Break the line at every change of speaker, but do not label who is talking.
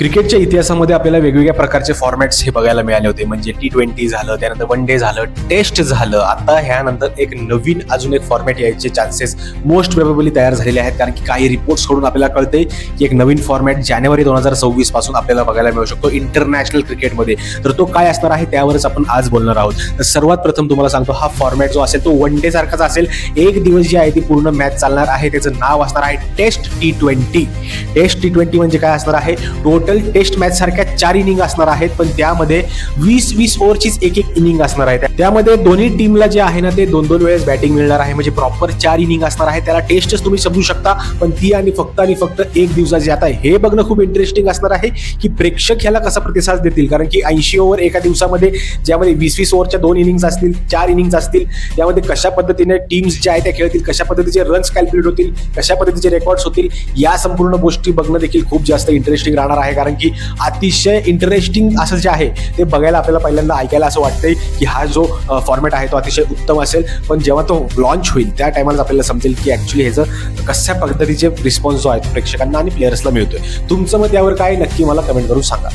क्रिकेटच्या इतिहासामध्ये आपल्याला वेगवेगळ्या प्रकारचे फॉर्मॅट्स हे बघायला मिळाले होते. म्हणजे टी ट्वेंटी झालं त्यानंतर वन डे झालं टेस्ट झालं. आता ह्यानंतर एक नवीन अजून एक फॉर्मॅट यायचे चान्सेस मोस्ट प्रोबेबली तयार झालेले आहेत. कारण की काही रिपोर्ट्सकडून आपल्याला कळते की एक नवीन फॉर्मॅट जानेवारी दोन हजार सव्वीसपासून आपल्याला बघायला मिळू शकतो इंटरनॅशनल क्रिकेटमध्ये तर तो काय असणार आहे त्यावरच आपण आज बोलणार आहोत. तर सर्वात प्रथम तुम्हाला सांगतो हा फॉर्मॅट जो असेल तो वन डे सारखाच असेल. एक दिवस जी आहे ती पूर्ण मॅच चालणार आहे. त्याचं नाव असणार आहे test T twenty test T twenty म्हणजे काय असणार आहे? टोटल टेस्ट मॅच सारख्या चार इनिंग असणार आहेत पण त्यामध्ये वीस वीस ओव्हरचीच एक एक इनिंग असणार आहे त्यामध्ये दोन्ही टीमला जे आहे ना ते दोन दोन वेळेस बॅटिंग मिळणार आहे. म्हणजे प्रॉपर चार इनिंग असणार आहे. त्याला टेस्टच तुम्ही समजू शकता पण ती आणि फक्त आणि फक्त एक दिवसाची. आता हे बघणं खूप इंटरेस्टिंग असणार आहे की प्रेक्षक ह्याला कसा प्रतिसाद देतील? कारण की ऐंशी ओव्हर एका दिवसामध्ये ज्यामध्ये वीस वीस ओव्हरच्या दोन इनिंग्स असतील चार इनिंग्स असतील त्यामध्ये कशा पद्धतीने टीम्स ज्या आहेत त्या खेळतील कशा पद्धतीचे रन्स कॅल्क्युलेट होतील कशा पद्धतीचे रेकॉर्ड्स होतील या संपूर्ण गोष्टी बघणं देखील खूप जास्त इंटरेस्टिंग राहणार आहे. कारण की अतिशय इंटरेस्टिंग असं जे आहे ते बघायला आपल्याला पहिल्यांदा ऐकायला असं वाटतंय की हा जो फॉर्मॅट आहे तो अतिशय उत्तम असेल. पण जेव्हा तो लॉन्च होईल त्या टायमाला आपल्याला समजेल की ॲक्च्युली ह्याचं कशा पद्धतीचे रिस्पॉन्स जो आहे तो प्रेक्षकांना आणि प्लेयर्सला मिळतोय. तुमचं मत यावर काय नक्की मला कमेंट करून सांगा.